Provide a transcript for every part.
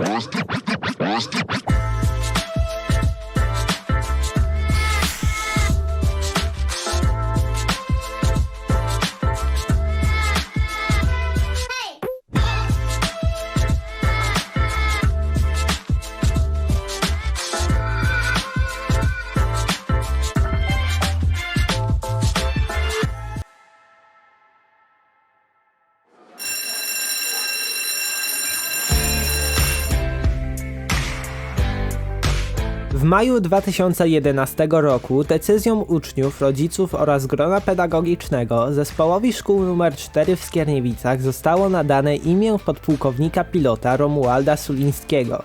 Austin, Austin, Austin. W maju 2011 roku decyzją uczniów, rodziców oraz grona pedagogicznego zespołowi szkół nr 4 w Skierniewicach zostało nadane imię podpułkownika pilota Romualda Sulińskiego.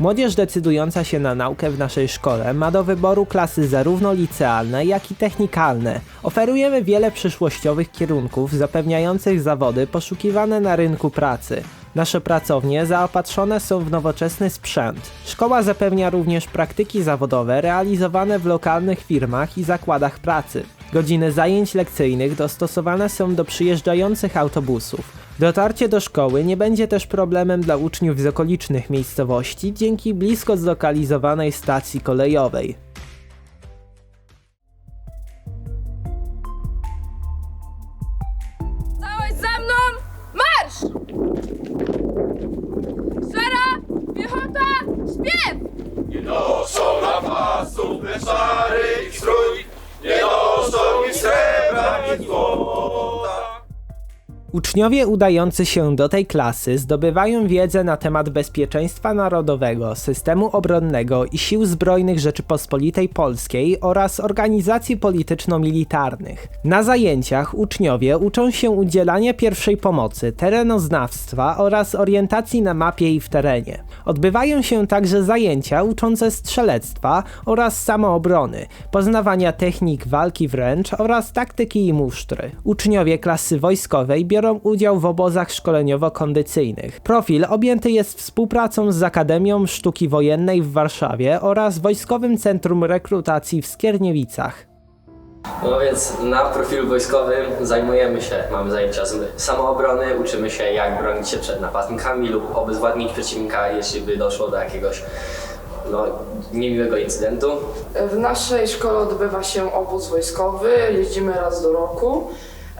Młodzież decydująca się na naukę w naszej szkole ma do wyboru klasy zarówno licealne, jak i technikalne. Oferujemy wiele przyszłościowych kierunków zapewniających zawody poszukiwane na rynku pracy. Nasze pracownie zaopatrzone są w nowoczesny sprzęt. Szkoła zapewnia również praktyki zawodowe realizowane w lokalnych firmach i zakładach pracy. Godziny zajęć lekcyjnych dostosowane są do przyjeżdżających autobusów. Dotarcie do szkoły nie będzie też problemem dla uczniów z okolicznych miejscowości dzięki blisko zlokalizowanej stacji kolejowej. Śpiew! Nie noszą na pasu szary ich strój, Uczniowie udający się do tej klasy zdobywają wiedzę na temat bezpieczeństwa narodowego, systemu obronnego i sił zbrojnych Rzeczypospolitej Polskiej oraz organizacji polityczno-militarnych. Na zajęciach uczniowie uczą się udzielania pierwszej pomocy, terenoznawstwa oraz orientacji na mapie i w terenie. Odbywają się także zajęcia uczące strzelectwa oraz samoobrony, poznawania technik walki wręcz oraz taktyki i musztry. Uczniowie klasy wojskowej biorą udział w obozach szkoleniowo-kondycyjnych. Profil objęty jest współpracą z Akademią Sztuki Wojennej w Warszawie oraz Wojskowym Centrum Rekrutacji w Skierniewicach. No więc na profilu wojskowym zajmujemy się, mamy zajęcia z samoobrony, uczymy się jak bronić się przed napastnikami lub obezwładnić przeciwnika, jeśli by doszło do jakiegoś no, niemiłego incydentu. W naszej szkole odbywa się obóz wojskowy, jeździmy raz do roku.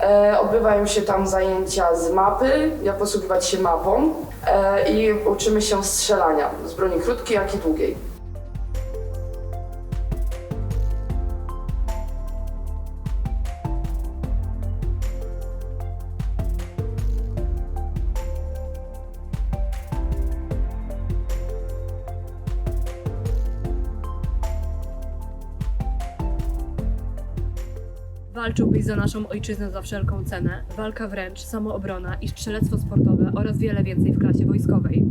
E, odbywają się tam zajęcia z mapy, jak posługiwać się mapą e, i uczymy się strzelania z broni krótkiej, jak i długiej. Walczyłbyś za naszą ojczyznę za wszelką cenę. Walka wręcz, samoobrona i strzelectwo sportowe oraz wiele więcej w klasie wojskowej.